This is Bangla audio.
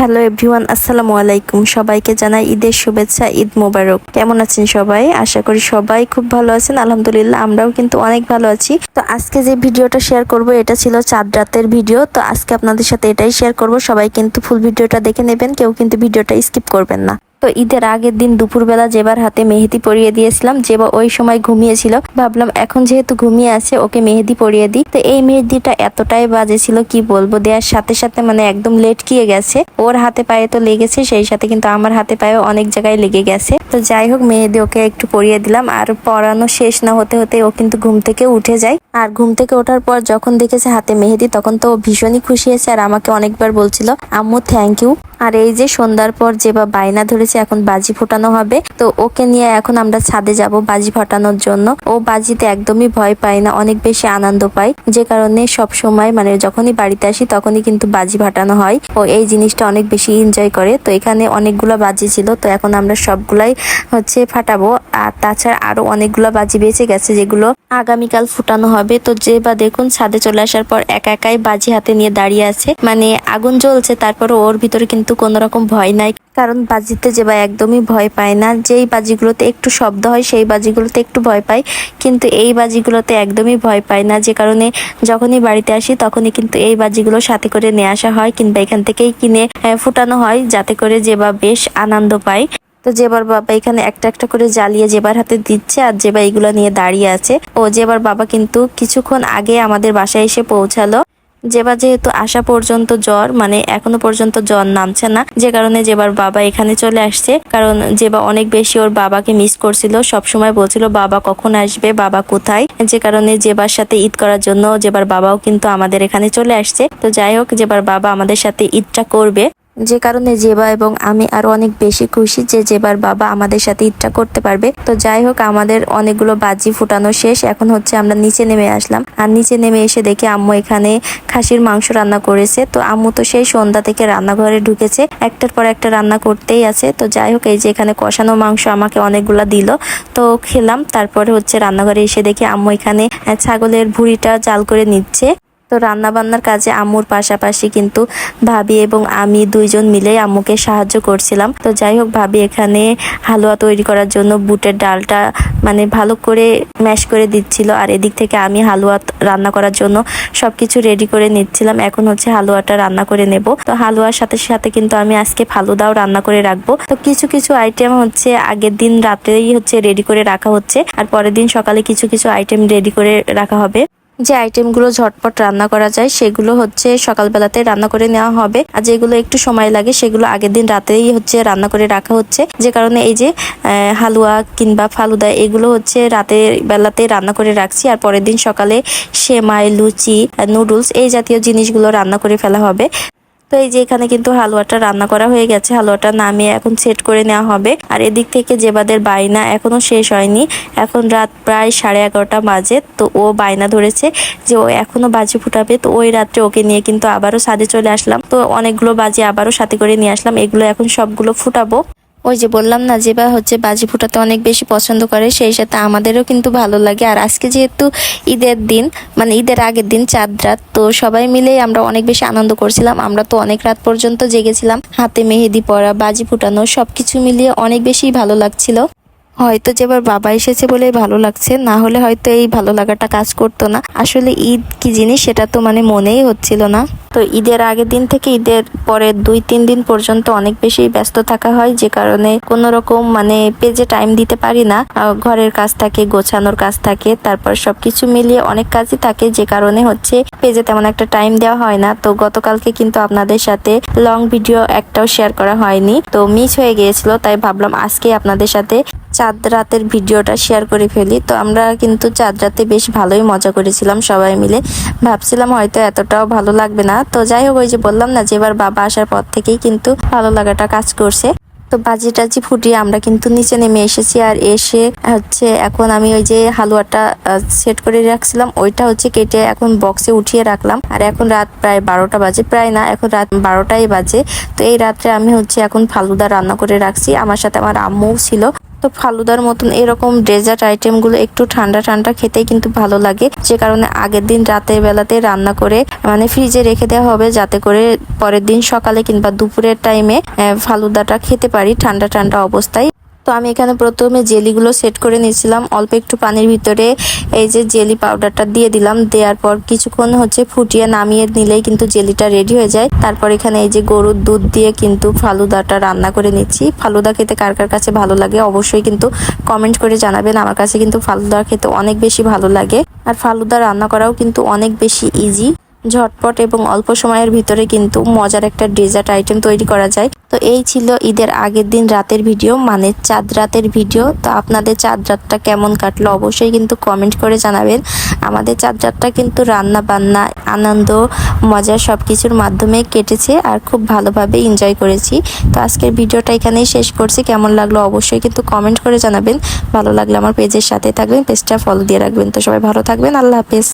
হ্যালো এভরিওয়ান, আসসালামু আলাইকুম। সবাইকে জানাই ঈদের শুভেচ্ছা, ঈদ মোবারক। কেমন আছেন সবাই? আশা করি সবাই খুব ভালো আছেন। আলহামদুলিল্লাহ, আমরাও কিন্তু অনেক ভালো আছি। তো আজকে যে ভিডিওটা শেয়ার করব, এটা ছিল চাঁদ রাতের ভিডিও তো আজকে আপনাদের সাথে এটাই শেয়ার করব। সবাই কিন্তু ফুল ভিডিওটা দেখে নেবেন। কেউ কিন্তু ভিডিওটা স্কিপ করবেন না। তো ঈদের আগের দিন দুপুরবেলা জেবার হাতে মেহেদি পরিয়ে দিয়েছিলাম। জেবা ওই সময় ঘুমিয়েছিল। ভাবলাম, এখন যেহেতু ঘুমিয়ে আছে, ওকে মেহেদি পরিয়ে দিই। তো এই মেহেদিটা এতটাই বাজে ছিল, কি বলব? দেওয়ার সাথে সাথে মানে একদম লেটকিয়ে গেছে। ওর হাতে পায়ে তো লেগেছে, সেই সাথে কিন্তু আমার হাতে পায়ে অনেক জায়গায় লেগে গেছে। তো যাই হোক, মেহেদি ওকে একটু পরিয়ে দিলাম। আর পড়ানো শেষ না হতে হতে ও কিন্তু ঘুম থেকে উঠে যায়। আর ঘুম থেকে ওঠার পর যখন দেখেছে হাতে মেহেদি, তখন তো ভীষণই খুশি হয়েছে। আর আমাকে অনেকবার বলছিল, আম্মু থ্যাংক ইউ আর এই যে সন্ধ্যার পর যে বা বায়না ধরেছে, এখন বাজি ফোটানো হবে। তো ওকে নিয়ে এখন আমরা ছাদে যাব বাজি ফাটানোর জন্য। ও বাজিতে একদমই ভয় পায় না, অনেক বেশি আনন্দ পায়। যে কারণে সব সময় মানে যখনই বাড়িতে আসি, তখনই কিন্তু বাজি ফাটানো হয়। ও এই জিনিসটা অনেক বেশি এনজয় করে। তো এখানে অনেকগুলো বাজি ছিল, তো এখন আমরা সবগুলাই হচ্ছে ফাটাবো। আর তাছাড়া আরও অনেকগুলো বাজি বেঁচে গেছে, যেগুলো আগামীকাল ফুটানো হবে। তো যে বা দেখুন, ছাদে চলে আসার পর একা একাই বাজি হাতে নিয়ে দাঁড়িয়ে আছে। মানে আগুন জ্বলছে তারপরে ওর ভিতরে কিন্তু কোনো রকম ভয় নাই। কারণ বাজিতে যে বা একদমই ভয় পায় না। যেই বাজিগুলোতে একটু শব্দ হয়, সেই বাজিগুলোতে একটু ভয় পায়। কিন্তু এই বাজিগুলোতে একদমই ভয় পায় না। যে কারণে যখনই বাড়িতে আসি, তখনই কিন্তু এই বাজিগুলো সাথে করে নিয়ে আসা হয় কিংবা এখান থেকেই কিনে ফুটানো হয় যাতে করে যে বা বেশ আনন্দ পায়। তো জেবার বাবা এখানে একটা একটা করে জ্বালিয়ে জেবার হাতে দিচ্ছে আর জেবা এগুলো নিয়ে দাঁড়িয়ে আছে। ও জেবার বাবা কিন্তু কিছুক্ষণ আগে আমাদের বাসায় এসে পৌঁছালো। জেবা যেহেতু আসা পর্যন্ত জ্বর মানে এখনও পর্যন্ত জ্বর নামছে না, যে কারণে জেবার বাবা এখানে চলে আসছে, কারণ জেবা অনেক বেশি ওর বাবাকে মিস করছিল সব সময় বলছিল, বাবা কখন আসবে? বাবা কোথায়? যে কারণে জেবার সাথে ঈদ করার জন্য জেবার বাবাও কিন্তু আমাদের এখানে চলে আসছে। তো যাই হোক জেবার বাবা আমাদের সাথে ঈদটা করবে যে কারণে জেবা এবং আমি আরও অনেক বেশি খুশি যে জেবার বাবা আমাদের সাথে ঈদটা করতে পারবে। তো যাই হোক, আমাদের অনেকগুলো বাজি ফুটানো শেষ। এখন হচ্ছে আমরা নিচে নেমে আসলাম। আর নিচে নেমে এসে দেখি আম্মু এখানে খাসির মাংস রান্না করেছে। তো আম্মু তো সেই সন্ধ্যা থেকে রান্নাঘরে ঢুকেছে। একটার পর একটা রান্না করতেই আছে। তো যাই হোক, এই যে এখানে কষানো মাংস আমাকে অনেকগুলা দিল। তো খেলাম। তারপরে হচ্ছে রান্নাঘরে এসে দেখি আম্মু এখানে ছাগলের ভুড়িটা জাল করে নিচ্ছে। তো রান্না বান্নার কাজে আম্মুর পাশাপাশি কিন্তু ভাবি এবং আমি দুইজন মিলে আম্মুকে সাহায্য করছিলাম। তো যাই হোক, ভাবি এখানে হালুয়া তৈরি করার জন্য বুটের ডালটা মানে ভালো করে ম্যাশ করে দিচ্ছিল আর এদিক থেকে আমি হালুয়া রান্না করার জন্য সবকিছু রেডি করে নিচ্ছিলাম। এখন হচ্ছে হালুয়াটা রান্না করে নেব। তো হালুয়ার সাথে সাথে কিন্তু আমি আজকে ফালুদাও রান্না করে রাখব। তো কিছু কিছু আইটেম হচ্ছে আগের দিন রাত্রেই হচ্ছে রেডি করে রাখা হচ্ছে আর পরের দিন সকালে কিছু কিছু আইটেম রেডি করে রাখা হবে। যে আইটেমগুলো ঝটপট রান্না করা যায়, সেগুলো হচ্ছে সকালবেলাতে রান্না করে নেওয়া হবে। আর যেগুলো একটু সময় লাগে, সেগুলো আগের দিন রাতেই হচ্ছে রান্না করে রাখা হচ্ছে। যে কারণে এই যে হালুয়া কিংবা ফালুদা, এগুলো হচ্ছে রাতের বেলাতে রান্না করে রাখছি। আর পরের দিন সকালে সেমাই, লুচি নুডলস এই জাতীয় জিনিসগুলো রান্না করে ফেলা হবে। তো এই যে এখানে কিন্তু হালুয়াটা রান্না করা হয়ে গেছে। হালুয়াটা নামিয়ে এখন সেট করে নেওয়া হবে। আর এদিক থেকে জেবাদের বাইনা এখনও শেষ হয়নি। এখন রাত প্রায় সাড়ে এগারোটা বাজে। তো ও বায়না ধরেছে যে ও এখনও বাজি ফুটাবে। তো ওই রাত্রে ওকে নিয়ে কিন্তু আবারও সাদে চলে আসলাম। তো অনেকগুলো বাজি আবারও সাথে করে নিয়ে আসলাম। এগুলো এখন সবগুলো ফুটাবো। ওই যে বললাম না, যে বা হচ্ছে বাজি ফুটাতে অনেক বেশি পছন্দ করে, সেই সাথে আমাদেরও কিন্তু ভালো লাগে। আর আজকে যেহেতু ঈদের দিন মানে ঈদের আগের দিন, চাঁদ রাত, তো সবাই মিলেই আমরা অনেক বেশি আনন্দ করছিলাম। আমরা তো অনেক রাত পর্যন্ত জেগেছিলাম, হাতে মেহেদি পরা, বাজি ফুটানো, সবকিছু মিলিয়ে অনেক বেশি ভালো লাগছিল। হয়তো যে এবার বাবা এসেছে বলে ভালো লাগছে, না হলে হয়তো এই ভালো লাগাটা কাজ করতো না। আসলে ঈদ কি জিনিস সেটা তো মানে মনেই হচ্ছিল না। তো ঈদের আগের দিন থেকে ঈদের পরে দুই, তিন দিন পর্যন্ত অনেক বেশি ব্যস্ত থাকা হয়, যে কারণে কোনো রকম মানে পেজে টাইম দিতে পারি না। ঘরের কাজ থাকে, গোছানোর কাজ থাকে, তারপর সবকিছু মিলিয়ে অনেক কাজই থাকে, যে কারণে হচ্ছে পেজে তেমন একটা টাইম দেওয়া হয় না। তো গতকালকে কিন্তু আপনাদের সাথে লং ভিডিও একটাও শেয়ার করা হয়নি। তো মিস হয়ে গিয়েছিল, তাই ভাবলাম আজকে আপনাদের সাথে চাঁদ রাতের ভিডিওটা শেয়ার করে ফেলি। তো আমরা কিন্তু চাঁদ রাতে বেশ ভালোই মজা করেছিলাম সবাই মিলে। ভাবছিলাম হয়তো এতটাও ভালো লাগবে না। তো যাই হোক, ওই যে বললাম না যে এবার বাবা আসার পর থেকেই কিন্তু ভালো লাগাটা কাজ করছে। তো বাজি টাজি ফুটিয়ে আমরা কিন্তু নিচে নেমে এসেছি আর এসে হচ্ছে এখন আমি ওই যে হালুয়াটা সেট করে রাখছিলাম। ওইটা হচ্ছে কেটে এখন বক্সে উঠিয়ে রাখলাম। আর এখন রাত প্রায় বারোটা বাজে। প্রায় না, এখন রাত বারোটাই বাজে। তো এই রাত্রে আমি হচ্ছে এখন ফালুদা রান্না করে রাখছি। আমার সাথে আমার আম্মুও ছিল। তো ফালুদার মতন এরকম ডেজার্ট আইটেমগুলো একটু ঠান্ডা ঠান্ডা খেতেই কিন্তু ভালো লাগে। যে কারণে আগের দিন রাতের বেলাতে রান্না করে মানে ফ্রিজে রেখে দেওয়া হবে যাতে করে পরের দিন সকালে কিংবা দুপুরের টাইমে ফালুদাটা খেতে পারি ঠান্ডা ঠান্ডা অবস্থায়। তো আমি এখানে প্রথমে জেলিগুলো সেট করে নিয়েছিলাম। অল্প একটু পানির ভিতরে এই যে জেলি পাউডারটা দিয়ে দিলাম। দেওয়ার পর কিছুক্ষণ হচ্ছে ফুটিয়ে নামিয়ে নিলেই কিন্তু জেলিটা রেডি হয়ে যায়। তারপর এখানে এই যে গরুর দুধ দিয়ে কিন্তু ফালুদাটা রান্না করে নিচ্ছি। ফালুদা খেতে কার কার কাছে ভালো লাগে অবশ্যই কিন্তু কমেন্ট করে জানাবেন। আমার কাছে কিন্তু ফালুদা খেতে অনেক বেশি ভালো লাগে। আর ফালুদা রান্না করাও কিন্তু অনেক বেশি ইজি ঝটপট এবং অল্প সময়ের ভিতরে কিন্তু মজার একটা ডেজার্ট আইটেম তৈরি করা যায়। তো এই ছিল ঈদের আগের দিন রাতের ভিডিও মানে চাঁদ রাতের ভিডিও তো আপনাদের চাঁদ রাতটা কেমন কাটলো অবশ্যই কিন্তু কমেন্ট করে জানাবেন। আমাদের চাঁদ রাতটা কিন্তু রান্না বান্না আনন্দ, মজা সব কিছুর মাধ্যমে কেটেছে আর খুব ভালোভাবে এনজয় করেছি। তো আজকের ভিডিওটা এখানেই শেষ করছি। কেমন লাগল অবশ্যই কিন্তু কমেন্ট করে জানাবেন। ভালো লাগলে আমার পেজের সাথে থাকবেন পেজটা ফলো দিয়ে রাখবেন। তো সবাই ভালো থাকবেন। আল্লাহ হাফেজ।